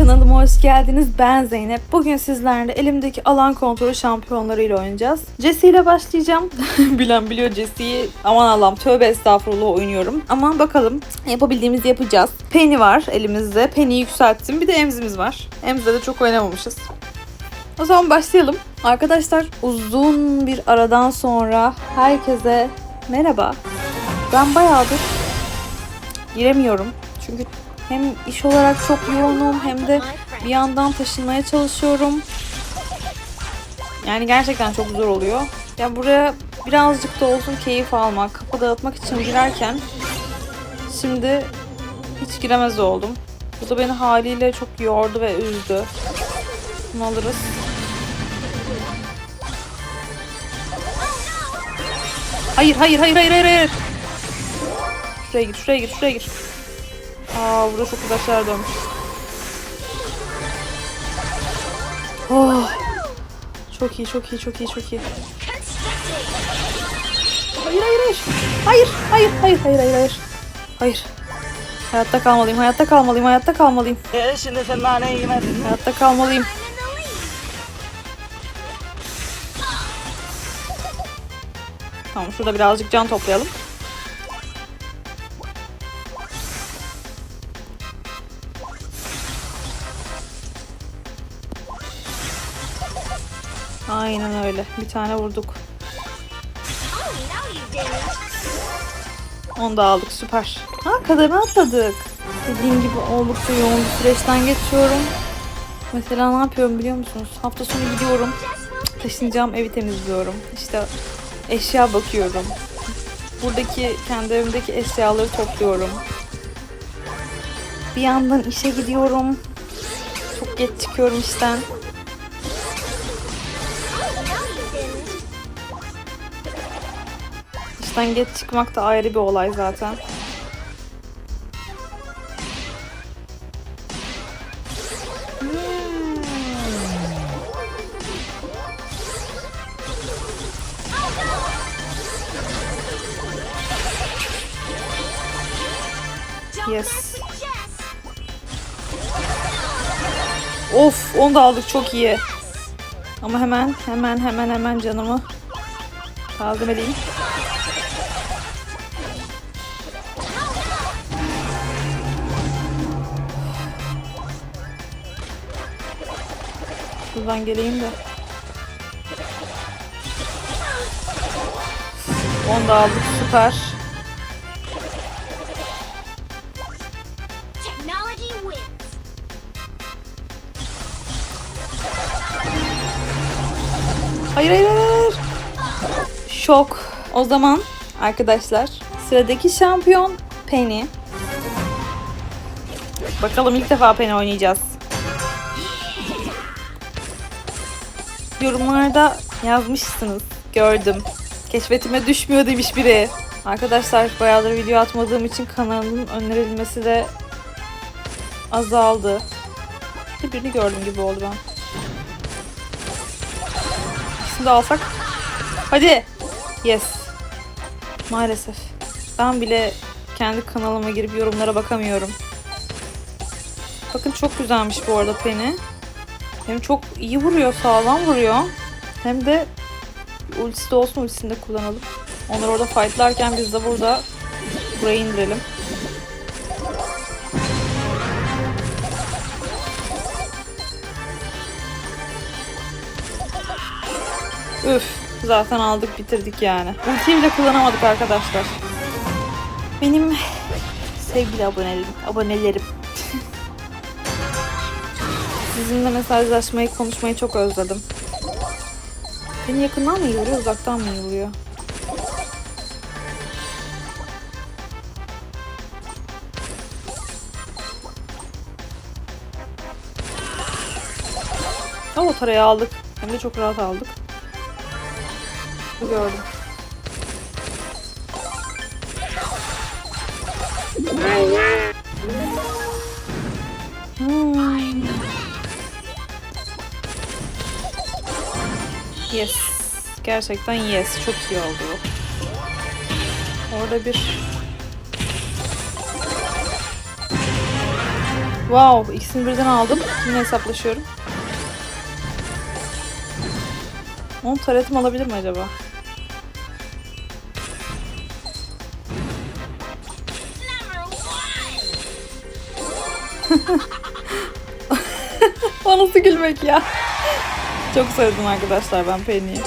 Kanalıma hoş geldiniz. Ben Zeynep. Bugün sizlerle elimdeki alan kontrolü şampiyonlarıyla oynayacağız. Jesse ile başlayacağım. Bilen biliyor Jesse'yi. Aman Allah'ım tövbe estağfurullah oynuyorum. Ama bakalım yapabildiğimizi yapacağız. Penny var elimizde. Penny'yi yükselttim. Bir de Emzimiz var. Emz'de de çok oynamamışız. O zaman başlayalım. Arkadaşlar uzun bir aradan sonra herkese merhaba. Ben bayağıdır giremiyorum. Çünkü hem iş olarak çok yoğunum hem de bir yandan taşınmaya çalışıyorum. Yani gerçekten çok zor oluyor. Ya buraya birazcık da olsun keyif almak, kafa dağıtmak için girerken şimdi hiç giremez oldum. Bu da beni haliyle çok yordu ve üzdü. Bunu alırız. Hayır, hayır, hayır, hayır, hayır, hayır. Şuraya gir, şuraya gir, şuraya gir. Aa güzel şeyler dönmüş. Oh. Çok iyi, çok iyi, çok iyi, çok iyi. Hayır, hayır, hayır. Hayır, hayır, hayır, hayır, hayır, hayır. Hayır. Hayatta kalmalıyım, hayatta kalmalıyım, hayatta kalmalıyım. E şimdi sen naneyi yemedin. Hayatta kalmalıyım. Tamam şurada birazcık can toplayalım. Aynen öyle. Bir tane vurduk. Onu da aldık. Süper. Ha kadarını atladık. Dediğim gibi oldukça yoğun bir süreçten geçiyorum. Mesela ne yapıyorum biliyor musunuz? Hafta sonu gidiyorum. Taşınacağım evi temizliyorum. İşte eşya bakıyorum. Buradaki kendi evimdeki eşyaları topluyorum. Bir yandan işe gidiyorum. Çok geç çıkıyorum işten. İşten geç çıkmak da ayrı bir olay zaten. Yes. Of, onu da aldık çok iyi. Ama hemen hemen hemen hemen canımı lazım edeyim. Şuradan geleyim de. Onu da aldık süper. Hayır hayır hayır. Şok. O zaman arkadaşlar sıradaki şampiyon Penny. Bakalım ilk defa Penny oynayacağız. Yorumlarda yazmışsınız. Gördüm. Keşfetime düşmüyor demiş biri. Arkadaşlar bayağıdır video atmadığım için kanalımın önerilmesi de azaldı. Birini gördüm gibi oldu ben. İkisini de alsak. Hadi. Yes. Maalesef. Ben bile kendi kanalıma girip yorumlara bakamıyorum. Bakın çok güzelmiş bu arada Penny. Hem çok iyi vuruyor, sağlam vuruyor. Hem de ultisi de olsun ultisini de kullanalım. Onlar orada fightlarken biz de burada burayı indirelim. Üf, zaten aldık bitirdik yani. Ultiyi bile kullanamadık arkadaşlar. Benim sevgili abonelerim, abonelerim. Sizinle mesajlaşmayı, konuşmayı çok özledim. Beni yakından mı iyi vuruyor, uzaktan mı iyi vuruyor? O tarayı aldık. Hem de çok rahat aldık. Bu gördüm. Hmm. Yes. Gerçekten yes. Çok iyi oldu. Orada bir Wow, ikisini birden aldım. Kimle hesaplaşıyorum? Onun taretim alabilir mi acaba? o nasıl gülmek ya? Çok sevdim arkadaşlar ben Penny'i.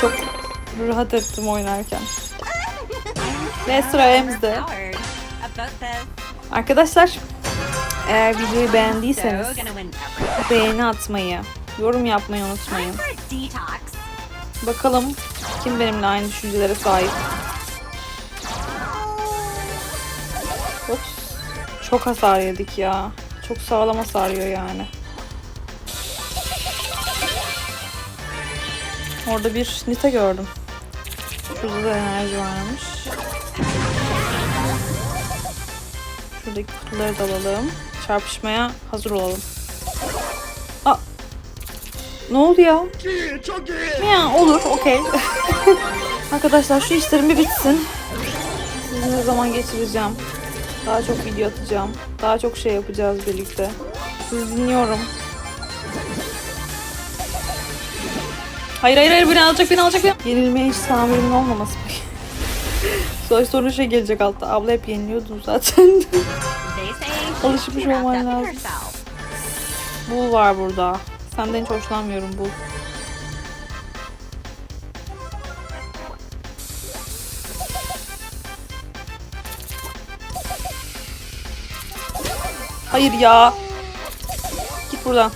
Çok rahat ettim oynarken. Ve sıra Ems'de. Arkadaşlar eğer videoyu beğendiyseniz beğeni atmayı, yorum yapmayı unutmayın. Bakalım kim benimle aynı düşüncelere sahip. Çok hasar yedik ya. Çok sağlam hasar yiyor yani. Orada bir nite gördüm. Şurada da enerji varmış. Şuradaki kutuları da alalım. Çarpışmaya hazır olalım. Aa. Ne oldu ya? Ya olur, okey. Arkadaşlar şu işlerim bir bitsin. Sizinle zaman geçireceğim. Daha çok video atacağım. Daha çok şey yapacağız birlikte. Sizi dinliyorum. Hayır hayır hayır beni alacak beni alacak beni. Yenilmeye hiç tahammülümün olmaması. Sonra sonra şey gelecek altta. Abla hep yeniliyordun zaten. Alışmış olman lazım. Bul var burada. Senden hiç hoşlanmıyorum Bul. Hayır ya. Git buradan.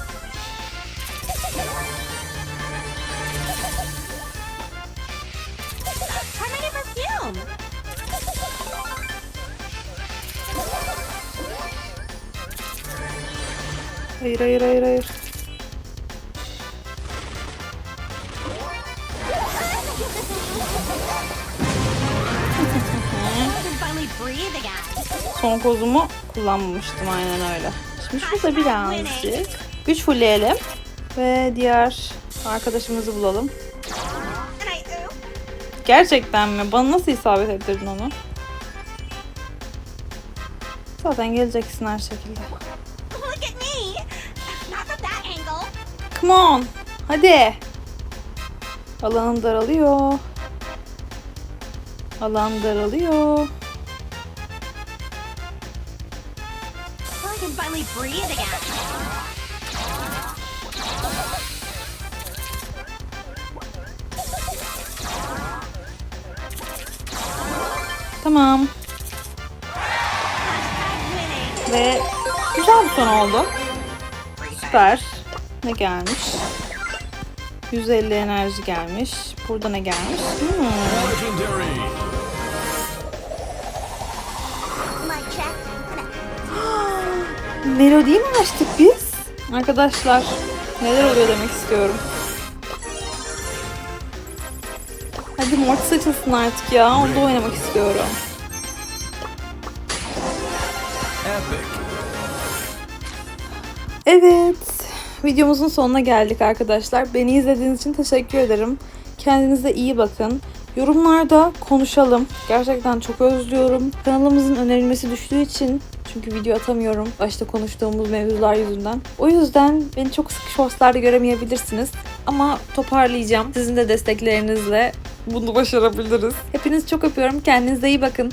Hayır hayır hayır hayır. I can finally breathe again. Son kozumu kullanmamıştım aynen öyle. Şimdi şurada birazcık güç fullleyelim. Ve diğer arkadaşımızı bulalım. Gerçekten mi? Bana nasıl isabet ettirdin onu? Zaten geleceksin her şekilde. Come on. Hadi. Alan daralıyor. Alan daralıyor. Tamam. Ve güzel bir son oldu. Süper. Ne gelmiş? 150 enerji gelmiş. Burada ne gelmiş? Hmm. Melodiyi mi açtık biz? Arkadaşlar neler oluyor demek istiyorum. Hadi Mortis açılsın artık ya. Onda oynamak istiyorum. Evet. Videomuzun sonuna geldik arkadaşlar. Beni izlediğiniz için teşekkür ederim. Kendinize iyi bakın. Yorumlarda konuşalım. Gerçekten çok özlüyorum. Kanalımızın önerilmesi düştüğü için çünkü video atamıyorum başta konuştuğumuz mevzular yüzünden. O yüzden beni çok sık shortslarda göremeyebilirsiniz. Ama toparlayacağım. Sizin de desteklerinizle bunu başarabiliriz. Hepinizi çok öpüyorum. Kendinize iyi bakın.